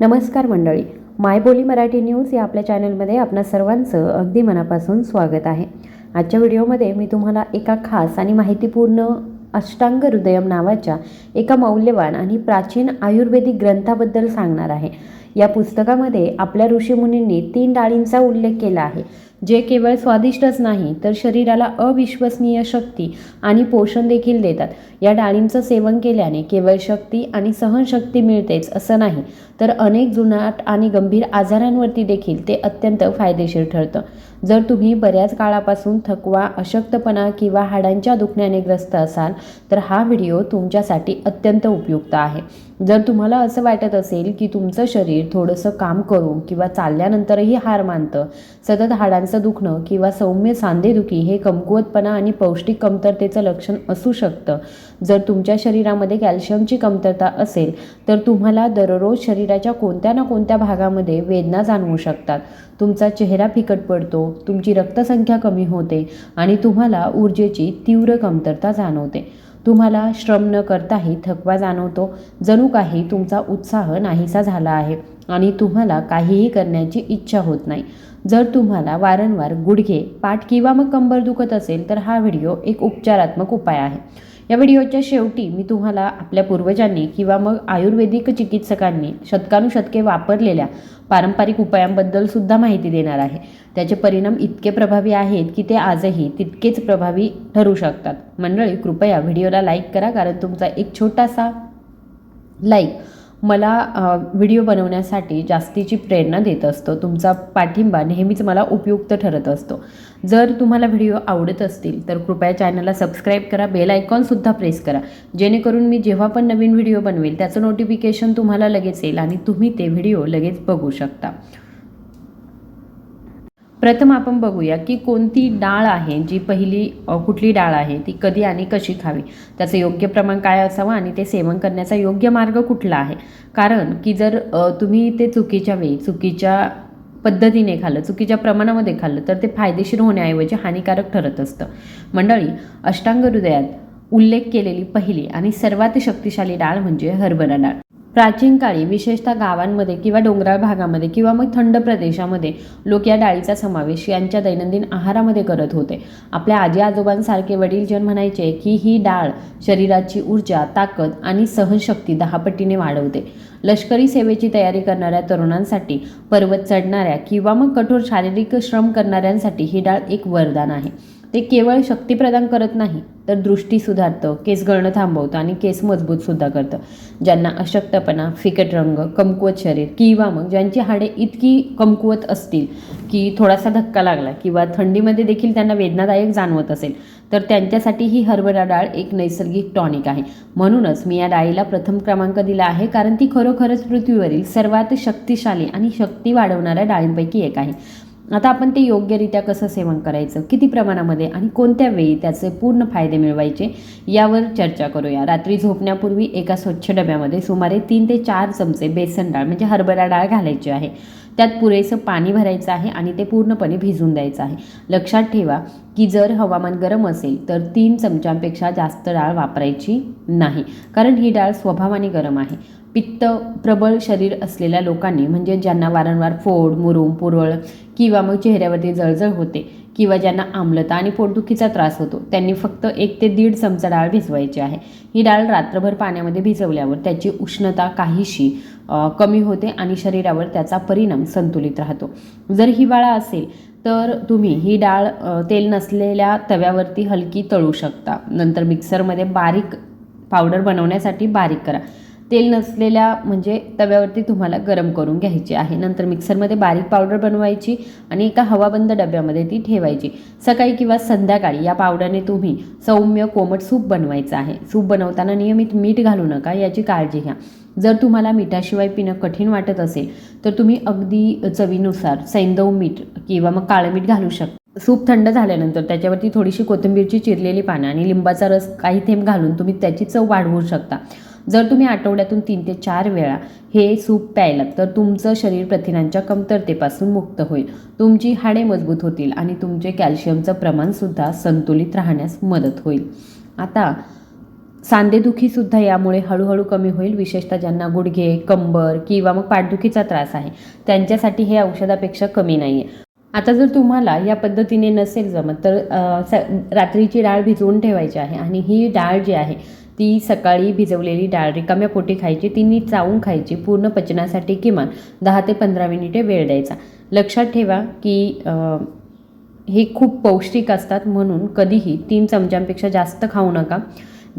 नमस्कार मंडळी. मायबोली मराठी न्यूज या आपल्या चॅनलमध्ये आपणा सर्वांचं अगदी मनापासून स्वागत आहे. आजच्या व्हिडिओमध्ये मी तुम्हाला एका खास आणि माहितीपूर्ण अष्टांग हृदयम नावाच्या एका मौल्यवान आणि प्राचीन आयुर्वेदिक ग्रंथाबद्दल सांगणार आहे. या पुस्तकामध्ये आपल्या ऋषीमुनींनी तीन डाळींचा उल्लेख केला आहे. जे केवळ स्वादिष्टच नाही तर शरीराला अविश्वसनीय शक्ती आणि पोषण देखील देतात. या डाळींचं सेवन केल्याने केवळ शक्ती आणि सहनशक्ती मिळतेच असं नाही तर अनेक जुनाट आणि गंभीर आजारांवरती देखील ते अत्यंत फायदेशीर ठरतं. जर तुम्ही बऱ्याच काळापासून थकवा अशक्तपणा किंवा हाडांच्या दुखण्याने ग्रस्त असाल तर हा व्हिडिओ तुमच्यासाठी अत्यंत उपयुक्त आहे. जर तुम्हाला असं वाटत असेल की तुमचं शरीर थोडंसं काम करून किंवा चालल्यानंतरही हार मानतं सतत हाडांचं दुखणं किंवा सौम्य सांधेदुखी हे कमकुवतपणा आणि पौष्टिक कमतरतेचं लक्षण असू शकतं. जर तुमच्या शरीरामध्ये कॅल्शियमची कमतरता असेल तर तुम्हाला दररोज शरीराच्या कोणत्या ना कोणत्या भागामध्ये वेदना जाणवू शकतात. तुमचा चेहरा फिकट पडतो तुमची रक्तसंख्या कमी होते आणि तुम्हाला ऊर्जेची तीव्र कमतरता जाणवते. तुम्हाला श्रम न करताही थकवा जाणवतो. जणू काही तुमचा उत्साह नाहीसा झाला आहे आणि तुम्हाला काहीही करण्याची इच्छा होत नाही. जर तुम्हाला वारंवार गुडघे पाठ किंवा मग कंबर दुखत असेल तर हा व्हिडिओ एक उपचारात्मक उपाय आहे. या व्हिडिओच्या शेवटी मी तुम्हाला आपल्या पूर्वजांनी किंवा मग आयुर्वेदिक चिकित्सकांनी शतकानुशतके वापरलेल्या पारंपरिक उपायांबद्दल सुद्धा माहिती देणार आहे. त्याचे परिणाम इतके प्रभावी आहेत की ते आजही तितकेच प्रभावी ठरू शकतात. मंडळी कृपया व्हिडिओला लाईक करा कारण तुमचा एक छोटासा लाईक मला व्हिडिओ बनवण्यासाठी जास्तीची प्रेरणा देत असतो. तुमचा पाठिंबा नेहमीच मला उपयुक्त ठरत असतो. जर तुम्हाला व्हिडिओ आवडत असतील तर कृपया चॅनलला सबस्क्राईब करा बेल आयकॉनसुद्धा प्रेस करा. जेणेकरून मी जेव्हा पण नवीन व्हिडिओ बनवेल त्याचं नोटिफिकेशन तुम्हाला लगेच येईल आणि तुम्ही ते व्हिडिओ लगेच बघू शकता. प्रथम आपण बघूया की कोणती डाळ आहे जी पहिली कुठली डाळ आहे ती कधी आणि कशी खावी? त्याचं योग्य प्रमाण काय असावं आणि ते सेवन करण्याचा योग्य मार्ग कुठला आहे? कारण की जर तुम्ही ते चुकीच्या वेळी चुकीच्या पद्धतीने खाल्लं चुकीच्या प्रमाणामध्ये खाल्लं तर ते फायदेशीर होण्याऐवजी हानिकारक ठरत असतं. मंडळी अष्टांग हृदयात उल्लेख केलेली पहिली आणि सर्वात शक्तिशाली डाळ म्हणजे हरभरा डाळ. प्राचीन काळी विशेषतः गावांमध्ये किंवा डोंगराळ भागामध्ये किंवा मग थंड प्रदेशामध्ये लोक या डाळीचा समावेश यांच्या दैनंदिन आहारामध्ये करत होते. आपल्या आजी आजोबांसारखे वडीलजन म्हणायचे की ही डाळ शरीराची ऊर्जा ताकद आणि सहनशक्ती दहापटीने वाढवते. लष्करी सेवेची तयारी करणाऱ्या तरुणांसाठी पर्वत चढणाऱ्या किंवा मग कठोर शारीरिक श्रम करणाऱ्यांसाठी ही डाळ एक वरदान आहे. ते केवळ शक्ती प्रदान करत नाही तर दृष्टी सुधारतं केस गळणं थांबवतं आणि केस मजबूतसुद्धा करतं. ज्यांना अशक्तपणा फिकट रंग कमकुवत शरीर किंवा मग ज्यांची हाडे इतकी कमकुवत असतील की थोडासा धक्का लागला किंवा थंडीमध्ये देखील त्यांना वेदनादायक जाणवत असेल तर त्यांच्यासाठी ही हरभरा डाळ एक नैसर्गिक टॉनिक आहे. म्हणूनच मी या डाळीला प्रथम क्रमांक दिला आहे कारण ती खरोखरच पृथ्वीवरील सर्वात शक्तिशाली आणि शक्ती वाढवणाऱ्या डाळींपैकी एक आहे. आता आपण ते योग्यरित्या कसं सेवन करायचं? किती प्रमाणामध्ये आणि कोणत्या वेळी त्याचे पूर्ण फायदे मिळवायचे? यावर चर्चा करूया. रात्री झोपण्यापूर्वी एका स्वच्छ डब्यामध्ये सुमारे तीन ते चार चमचे बेसन डाळ म्हणजे हरभरा डाळ घालायची आहे. त्यात पुरेसं पाणी भरायचं आहे आणि ते पूर्णपणे भिजून द्यायचं आहे. लक्षात ठेवा की जर हवामान गरम असेल तर तीन चमच्यांपेक्षा जास्त डाळ वापरायची नाही. कारण ही डाळ स्वभावाने गरम आहे. पित्त प्रबळ शरीर असलेल्या लोकांनी म्हणजे ज्यांना वारंवार फोड मुरूम पुरळ किंवा मग चेहऱ्यावरती जळजळ होते किंवा ज्यांना आम्लता आणि पोटदुखीचा त्रास होतो त्यांनी फक्त एक ते दीड चमचा डाळ भिजवायची आहे. ही डाळ रात्रभर पाण्यामध्ये भिजवल्यावर त्याची उष्णता काहीशी कमी होते आणि शरीरावर त्याचा परिणाम संतुलित राहतो. जर हिवाळा असेल तर तुम्ही ही डाळ तेल नसलेल्या तव्यावरती हलकी तळू शकता. नंतर मिक्सरमध्ये बारीक पावडर बनवण्यासाठी बारीक करा. तेल नसलेल्या म्हणजे तव्यावरती तुम्हाला गरम करून घ्यायची आहे. नंतर मिक्सरमध्ये बारीक पावडर बनवायची आणि एका हवाबंद डब्यामध्ये ती ठेवायची. सकाळी किंवा संध्याकाळी या पावडरने तुम्ही सौम्य कोमट सूप बनवायचं आहे. सूप बनवताना नियमित मीठ घालू नका याची काळजी घ्या. जर तुम्हाला मिठाशिवाय पिणं कठीण वाटत असेल तर तुम्ही अगदी चवीनुसार सैंदव मीठ किंवा मग काळं मीठ घालू शकता. सूप थंड झाल्यानंतर त्याच्यावरती थोडीशी कोथिंबीरची चिरलेली पानं आणि लिंबाचा रस काही थेंब घालून तुम्ही त्याची चव वाढवू शकता. जर तुम्ही आठवड्यातून तीन ते चार वेळा हे सूप प्यायलात तर तुमचं शरीर प्रथिनांच्या कमतरतेपासून मुक्त होईल. तुमची हाडे मजबूत होतील आणि तुमचे कॅल्शियमचं प्रमाणसुद्धा संतुलित राहण्यास मदत होईल. आता सांधेदुखीसुद्धा यामुळे हळूहळू कमी होईल. विशेषतः ज्यांना गुडघे कंबर किंवा मग पाठदुखीचा त्रास आहे त्यांच्यासाठी हे औषधापेक्षा कमी नाही आहे आता जर तुम्हाला या पद्धतीने नसेल जमत तर स रात्रीची डाळ भिजवून ठेवायची आहे आणि ही डाळ जी आहे ती सकाळी भिजवलेली डाळ रिकाम्या पोटी खायची ती नीट चावून खायची पूर्ण पचनासाठी किमान दहा ते पंधरा मिनिटे वेळ द्यायचा. लक्षात ठेवा की हे खूप पौष्टिक असतात म्हणून कधीही तीन चमच्यांपेक्षा जास्त खाऊ नका.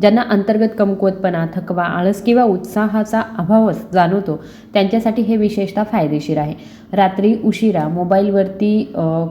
ज्यांना अंतर्गत कमकुवतपणा थकवा आळस किंवा उत्साहाचा अभाव जाणवतो त्यांच्यासाठी हे विशेषतः फायदेशीर आहे. रात्री उशिरा मोबाईलवरती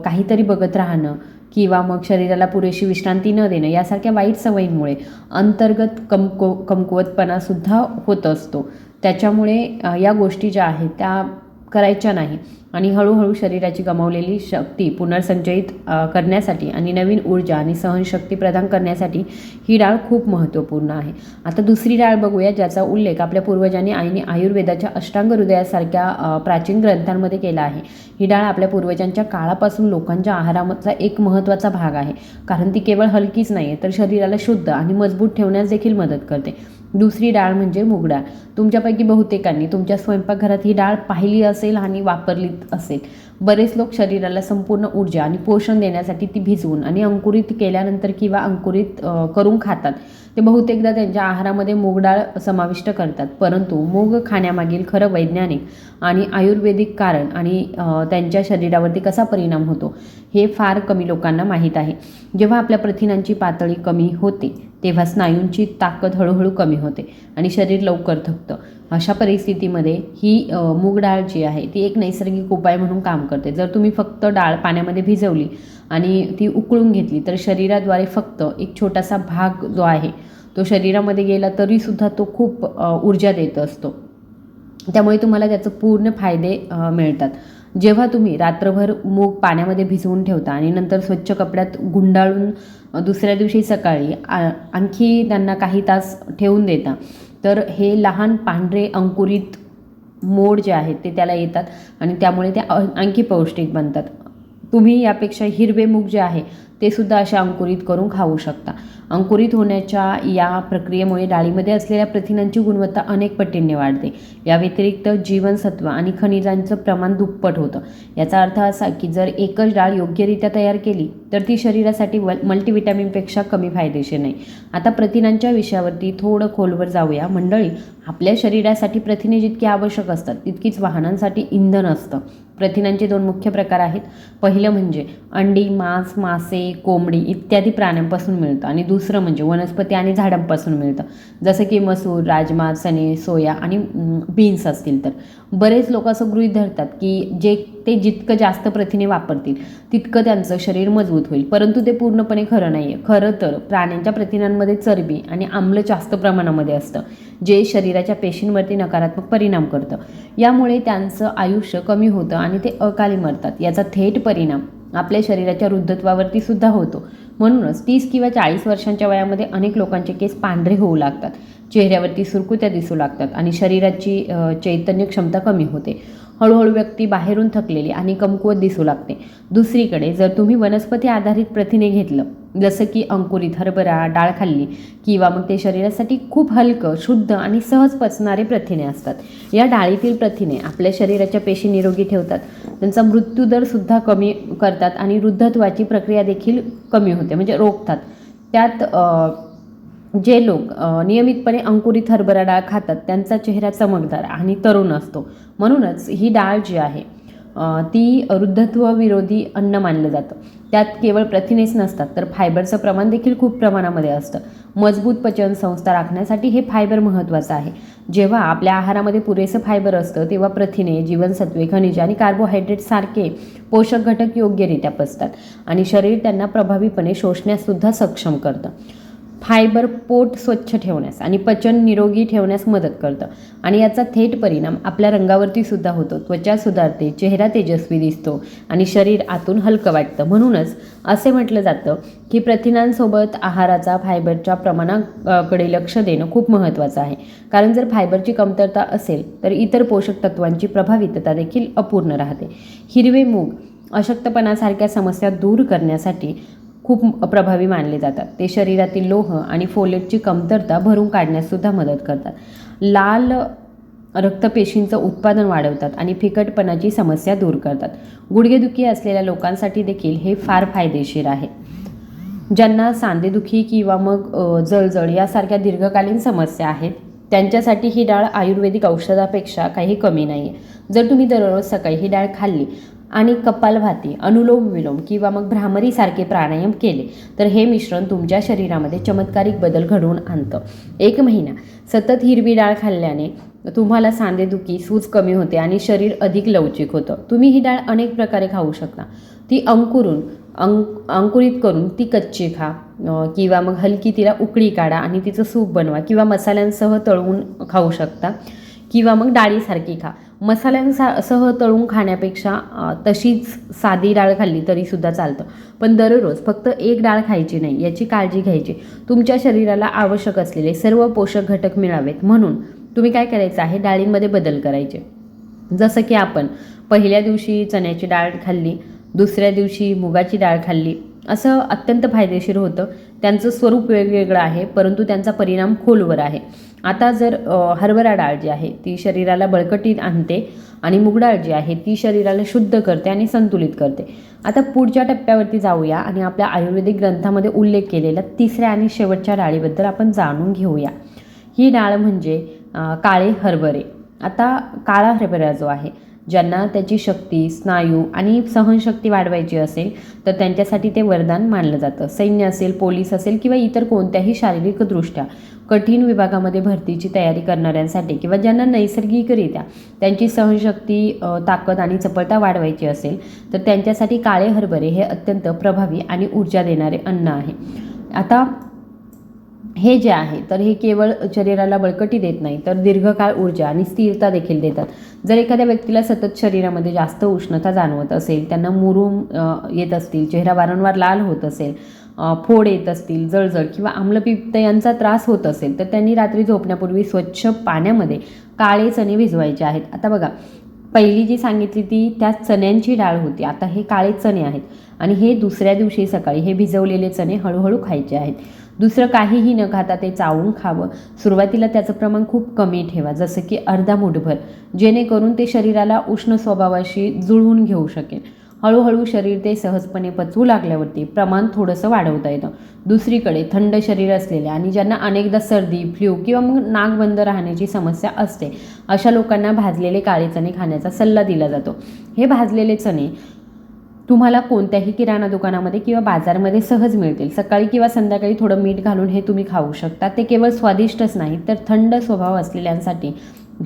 काहीतरी बघत राहणं किंवा मग शरीराला पुरेशी विश्रांती न देणं यासारख्या वाईट सवयींमुळे अंतर्गत कमको कमकुवतपणासुद्धा होत असतो. त्याच्यामुळे या गोष्टी ज्या आहेत त्या करायच्या नाही. आणि हळूहळू शरीराची गमावलेली शक्ती पुनर्संचयित करण्यासाठी आणि नवीन ऊर्जा आणि सहनशक्ती प्रदान करण्यासाठी ही डाळ खूप महत्त्वपूर्ण आहे. आता दुसरी डाळ बघूया ज्याचा उल्लेख आपल्या पूर्वजांनी आईने आयुर्वेदाच्या अष्टांग हृदयासारख्या प्राचीन ग्रंथांमध्ये केला आहे. ही डाळ आपल्या पूर्वजांच्या काळापासून लोकांच्या आहाराचा एक महत्त्वाचा भाग आहे. कारण ती केवळ हलकीच नाही आहे तर शरीराला शुद्ध आणि मजबूत ठेवण्यास देखील मदत करते. दुसरी डाळ म्हणजे मूग डाळ तुमच्यापैकी बहुतेकांनी तुमच्या स्वयंपाकघरात ही डाळ पाहिली असेल आणि वापरली असेल. बरेच लोक शरीराला संपूर्ण ऊर्जा आणि पोषण देण्यासाठी ती भिजवून आणि अंकुरित केल्यानंतर किंवा अंकुरित करून खातात. ते बहुतेकदा त्यांच्या आहारामध्ये मूग डाळ समाविष्ट करतात. परंतु मूग खाण्यामागील खरं वैज्ञानिक आणि आयुर्वेदिक कारण आणि त्यांच्या शरीरावरती कसा परिणाम होतो हे फार कमी लोकांना माहीत आहे. जेव्हा आपल्या प्रथिनांची पातळी कमी होते तेव्हा स्नायूंची ताकद हळूहळू कमी होते आणि शरीर लवकर थकतं. अशा परिस्थितीमध्ये ही मूग डाळ जी आहे ती एक नैसर्गिक उपाय म्हणून काम करते. जर तुम्ही फक्त डाळ पाण्यामध्ये भिजवली आणि ती उकळून घेतली तर शरीराद्वारे फक्त एक छोटासा भाग जो आहे तो शरीरामध्ये गेला तरीसुद्धा तो खूप ऊर्जा देत असतो. त्यामुळे तुम्हाला त्याचं पूर्ण फायदे मिळतात. जेव्हा तुम्ही रात्रभर मूग पाण्यामध्ये भिजवून ठेवता आणि नंतर स्वच्छ कपड्यात गुंडाळून दुसऱ्या दिवशी सकाळी आ- आणखी त्यांना काही तास ठेवून देता तर हे लहान पांढरे अंकुरित मोड जे आहेत ते त्याला येतात आणि त्यामुळे ते अ- आणखी पौष्टिक बनतात. तुम्ही यापेक्षा हिरवे मूग जे आहे ते सुद्धा असे अंकुरित करून खाऊ शकता. अंकुरित होण्याच्या या प्रक्रियेमुळे डाळीमध्ये असलेल्या प्रथिनांची गुणवत्ता अनेक पटींनी वाढते. या व्यतिरिक्त जीवनसत्व आणि खनिजांचं प्रमाण दुप्पट होतं. याचा अर्थ असा की जर एकच डाळ योग्यरित्या तयार केली तर ती शरीरासाठी वल मल्टीविटॅमिनपेक्षा कमी फायदेशीर नाही. आता प्रथिनांच्या विषयावरती थोडं खोलवर जाऊया. मंडळी आपल्या शरीरासाठी प्रथिने जितकी आवश्यक असतात तितकीच वाहनांसाठी इंधन असतं. प्रथिनांचे दोन मुख्य प्रकार आहेत. पहिलं म्हणजे अंडी मांस मासे कोंबडी इत्यादी प्राण्यांपासून मिळतं. आणि दुसरं म्हणजे वनस्पती आणि झाडांपासून मिळतं. जसं की मसूर राजमा चणे सोया आणि बीन्स असतील तर. बरेच लोक असं गृहीत धरतात की जे ते जितकं जास्त प्रथिने वापरतील तितकं त्यांचं शरीर मजबूत होईल. परंतु ते पूर्णपणे खरं नाही आहे खरं तर प्राण्यांच्या प्रथिनांमध्ये चरबी आणि आम्ल जास्त प्रमाणामध्ये असतं जे शरीराच्या पेशींवरती नकारात्मक परिणाम करतं. यामुळे त्यांचं आयुष्य कमी होतं आणि ते अकाली मरतात. याचा थेट परिणाम आपल्या शरीराच्या वृद्धत्वावरती सुद्धा होतो. म्हणूनच तीस किंवा चाळीस वर्षांच्या वयामध्ये अनेक लोकांचे केस पांढरे होऊ लागतात. चेहऱ्यावरती सुरकुत्या दिसू लागतात आणि शरीराची चैतन्य क्षमता कमी होते. हळूहळू व्यक्ती बाहेरून थकलेली आणि कमकुवत दिसू लागते. दुसरीकडे जर तुम्ही वनस्पती आधारित प्रथिने घेतलं जसं की अंकुरित हरभरा डाळ खाल्ली किंवा मग ते शरीरासाठी खूप हलकं शुद्ध आणि सहज पचणारे प्रथिने असतात. या डाळीतील प्रथिने आपल्या शरीराच्या पेशी निरोगी ठेवतात. त्यांचा मृत्यूदरसुद्धा कमी करतात आणि वृद्धत्वाची प्रक्रिया देखील कमी होते म्हणजे रोखतात. त्यात जे लोक नियमितपणे अंकुरित हरभरा डाळ खातात त्यांचा चेहरा चमकदार आणि तरुण असतो. म्हणूनच ही डाळ जी आहे ती वृद्धत्व विरोधी अन्न मानलं जातं. त्यात केवळ प्रथिनेच नसतात तर फायबरचं प्रमाण देखील खूप प्रमाणामध्ये असतं. मजबूत पचन संस्था राखण्यासाठी हे फायबर महत्त्वाचं आहे. जेव्हा आपल्या आहारामध्ये पुरेसं फायबर असतं तेव्हा प्रथिने जीवनसत्वे खनिजे आणि कार्बोहायड्रेटसारखे पोषक घटक योग्यरित्या पचतात आणि शरीर त्यांना प्रभावीपणे शोषण्याससुद्धा सक्षम करतं. फायबर पोट स्वच्छ ठेवण्यास आणि पचन निरोगी ठेवण्यास मदत करतं. आणि याचा थेट परिणाम आपल्या रंगावरती सुद्धा होतो. त्वचा सुधारते चेहरा तेजस्वी दिसतो आणि शरीर आतून हलकं वाटतं. म्हणूनच असे म्हटलं जातं की प्रथिनांसोबत आहाराचा फायबरच्या प्रमाणाकडे लक्ष देणं खूप महत्त्वाचं आहे. कारण जर फायबरची कमतरता असेल तर इतर पोषक तत्वांची प्रभावितता देखील अपूर्ण राहते. हिरवे मूग अशक्तपणासारख्या समस्या दूर करण्यासाठी खूप प्रभावी मानले जातात. ते शरीरातील लोह आणि फोलेटची कमतरता भरून काढण्याससुद्धा मदत करतात. लाल रक्तपेशींचं उत्पादन वाढवतात आणि फिकटपणाची समस्या दूर करतात. गुडघेदुखी असलेल्या लोकांसाठी देखील हे फार फायदेशीर आहे. ज्यांना सांधेदुखी किंवा मग जळजळ यासारख्या दीर्घकालीन समस्या आहेत त्यांच्यासाठी ही डाळ आयुर्वेदिक औषधापेक्षा काही कमी नाही आहे जर तुम्ही दररोज सकाळी ही डाळ खाल्ली आणि कपालभाती अनुलोम विलोम किंवा मग भ्रामरीसारखे प्राणायाम केले तर हे मिश्रण तुमच्या शरीरामध्ये चमत्कारिक बदल घडवून आणतं. एक महिना सतत हिरवी डाळ खाल्ल्याने तुम्हाला सांधेदुखी सूज कमी होते आणि शरीर अधिक लवचिक होतं. तुम्ही ही डाळ अनेक प्रकारे खाऊ शकता. ती अंकुरून अंक अंकुरित करून ती कच्ची खा किंवा मग हलकी तिला उकळी काढा आणि तिचं सूप बनवा किंवा मसाल्यांसह तळवून खाऊ शकता. किंवा मग डाळीसारखी खा. मसाल्यांसा सह तळून खाण्यापेक्षा तशीच साधी डाळ खाल्ली तरीसुद्धा चालतं. पण दररोज फक्त एक डाळ खायची नाही याची काळजी घ्यायची. तुमच्या शरीराला आवश्यक असलेले सर्व पोषक घटक मिळावेत. म्हणून तुम्ही काय करायचं आहे? डाळींमध्ये बदल करायचे. जसं की आपण पहिल्या दिवशी चण्याची डाळ खाल्ली दुसऱ्या दिवशी मुगाची डाळ खाल्ली असं अत्यंत फायदेशीर होतं. त्यांचं स्वरूप वेगवेगळं आहे परंतु त्यांचा परिणाम खोलवर आहे. आता जर हरभरा डाळ जी आहे ती शरीराला बळकटीत आणते आणि मुगडाळ जी आहे ती शरीराला शुद्ध करते आणि संतुलित करते. आता पुढच्या टप्प्यावरती जाऊया आणि आपल्या आयुर्वेदिक ग्रंथामध्ये उल्लेख केलेल्या तिसऱ्या आणि शेवटच्या डाळीबद्दल आपण जाणून घेऊया. ही डाळ म्हणजे काळे हरभरे. आता काळा हरभरा जो आहे ज्यांना त्याची शक्ती स्नायू आणि सहनशक्ती वाढवायची असेल तर त्यांच्यासाठी ते वरदान मानलं जातं. सैन्य असेल पोलीस असेल किंवा इतर कोणत्याही शारीरिकदृष्ट्या कठीण विभागामध्ये भरतीची तयारी करणाऱ्यांसाठी किंवा ज्यांना नैसर्गिकरित्या त्यांची सहनशक्ती ताकद आणि चपळता वाढवायची असेल तर त्यांच्यासाठी काळे हरभरे हे अत्यंत प्रभावी आणि ऊर्जा देणारे अन्न आहे. आता हे जे आहे तर हे केवळ शरीराला बळकटी देत नाही तर दीर्घकाळ ऊर्जा आणि स्थिरता देखील देतात. जर एखाद्या व्यक्तीला सतत शरीरामध्ये जास्त उष्णता जाणवत असेल त्यांना मुरूम येत असतील चेहरा वारंवार लाल होत असेल फोड येत असतील जळजळ किंवा आम्लपित्त यांचा त्रास होत असेल तर त्यांनी रात्री झोपण्यापूर्वी स्वच्छ पाण्यामध्ये काळे चणे भिजवायचे आहेत. आता बघा पहिली जी सांगितली ती त्या चण्यांची डाळ होती. आता हे काळे चणे आहेत आणि हे दुसऱ्या दिवशी सकाळी हे भिजवलेले चणे हळूहळू खायचे आहेत. दुसरं काहीही न खाता ते चावून खावं. सुरुवातीला त्याचं प्रमाण खूप कमी ठेवा जसं की अर्धा मुठभर जेणेकरून ते शरीराला उष्ण स्वभावाशी जुळवून घेऊ शकेल. हळूहळू शरीर ते सहजपणे पचवू लागल्यावरती प्रमाण थोडंसं वाढवता येतं. दुसरीकडे थंड शरीर असलेले आणि ज्यांना अनेकदा सर्दी फ्ल्यू किंवा मग नाक बंद राहण्याची समस्या असते अशा लोकांना भाजलेले काळे चणे खाण्याचा सल्ला दिला जातो. हे भाजलेले चणे तुम्हाला कोणत्याही किराणा दुकानामध्ये किंवा बाजारमध्ये सहज मिळतील. सकाळी किंवा संध्याकाळी थोडं मीठ घालून हे तुम्ही खाऊ शकता. ते केवळ स्वादिष्टच नाही तर थंड स्वभाव असलेल्यांसाठी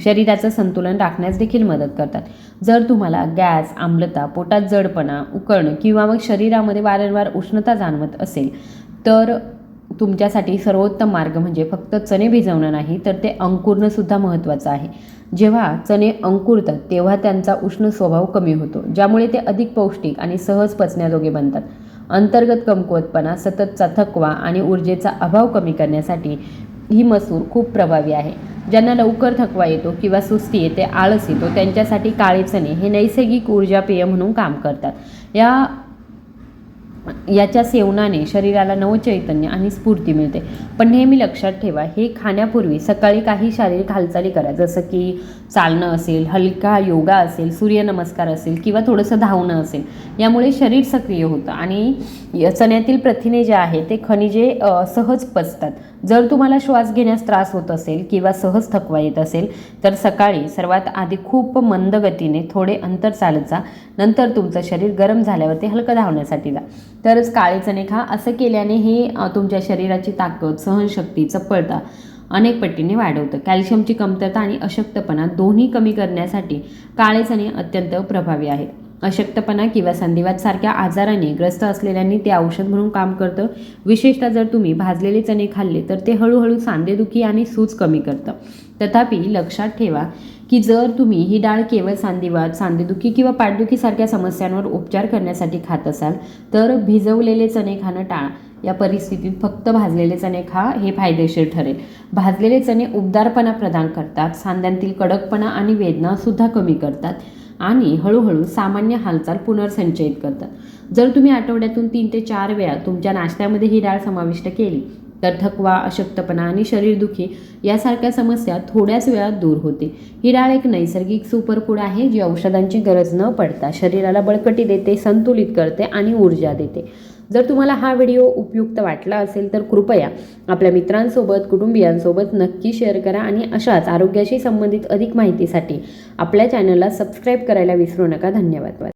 शरीराचं संतुलन राखण्यास देखील मदत करतात. जर तुम्हाला गॅस आम्लता पोटात जडपणा उकळणं किंवा मग शरीरामध्ये वारंवार उष्णता जाणवत असेल तर तुमच्यासाठी सर्वोत्तम मार्ग म्हणजे फक्त चणे भिजवणं नाही तर ते अंकुरणंसुद्धा महत्त्वाचं आहे. जेव्हा चणे अंकुरतात तेव्हा त्यांचा उष्ण स्वभाव कमी होतो ज्यामुळे ते अधिक पौष्टिक आणि सहज पचण्याजोगे बनतात. अंतर्गत कमकुवतपणा सततचा थकवा आणि ऊर्जेचा अभाव कमी करण्यासाठी ही मसूर खूप प्रभावी आहे. ज्यांना लवकर थकवा येतो किंवा सुस्ती येते आळस येतो त्यांच्यासाठी काळे चणे हे नैसर्गिक ऊर्जा पेय म्हणून काम करतात. या याच्या सेवनाने शरीराला नवचैतन्य आणि स्फूर्ती मिळते. पण नेहमी लक्षात ठेवा हे खाण्यापूर्वी सकाळी काही शारीरिक हालचाली करा. जसं की चालणं असेल हलका योगा असेल सूर्यनमस्कार असेल किंवा थोडंसं धावणं असेल यामुळे शरीर सक्रिय होतं. आणि चण्यातील प्रथिने जे आहे ते खनिजे सहज पचतात. जर तुम्हाला श्वास घेण्यास त्रास होत असेल किंवा सहज थकवा येत असेल तर सकाळी सर्वात आधी खूप मंद गतीने थोडे अंतर चालत जा. नंतर तुमचं शरीर गरम झाल्यावर ते हलकं धावण्यासाठी जा. तरच काळे चणे खा. असं केल्याने हे तुमच्या शरीराची ताकद सहनशक्ती चपळता अनेक पटीने वाढवतं. कॅल्शियमची कमतरता आणि अशक्तपणा दोन्ही कमी करण्यासाठी काळे चणे अत्यंत प्रभावी आहेत. अशक्तपणा किंवा संधिवात सारख्या आजाराने ग्रस्त असलेल्यांनी ते औषध म्हणून काम करतं. विशेषतः जर तुम्ही भाजलेले चणे खाल्ले तर ते हळूहळू सांधेदुखी आणि सूज कमी करतं. तथापि लक्षात ठेवा की जर तुम्ही ही डाळ केवळ सांधिवात सांधेदुखी किंवा पाठदुखीसारख्या समस्यांवर उपचार करण्यासाठी खात असाल तर भिजवलेले चणे खाणं टाळा. या परिस्थितीत फक्त भाजलेले चणे खा हे फायदेशीर ठरेल. भाजलेले चणे उबदारपणा प्रदान करतात सांध्यांतील कडकपणा आणि वेदनासुद्धा कमी करतात आणि हळूहळू सामान्य हालचाल पुनर्संचयित करतात. जर तुम्ही आठवड्यातून तीन ते चार वेळा तुमच्या नाश्त्यामध्ये ही डाळ समाविष्ट केली तर थकवा अशक्तपणा आणि शरीरदुखी यासारख्या समस्या थोड्याच वेळात दूर होते. ही डाळ एक नैसर्गिक सुपरफूड आहे जी औषधांची गरज न पडता शरीराला बळकटी देते संतुलित करते आणि ऊर्जा देते. जर तुम्हाला हा व्हिडिओ उपयुक्त वाटला असेल तर कृपया आपल्या मित्रांसोबत कुटुंबियांसोबत नक्की शेअर करा आणि अशाच आरोग्याशी संबंधित अधिक माहितीसाठी आपल्या चॅनलला सबस्क्राईब करायला विसरू नका. धन्यवाद.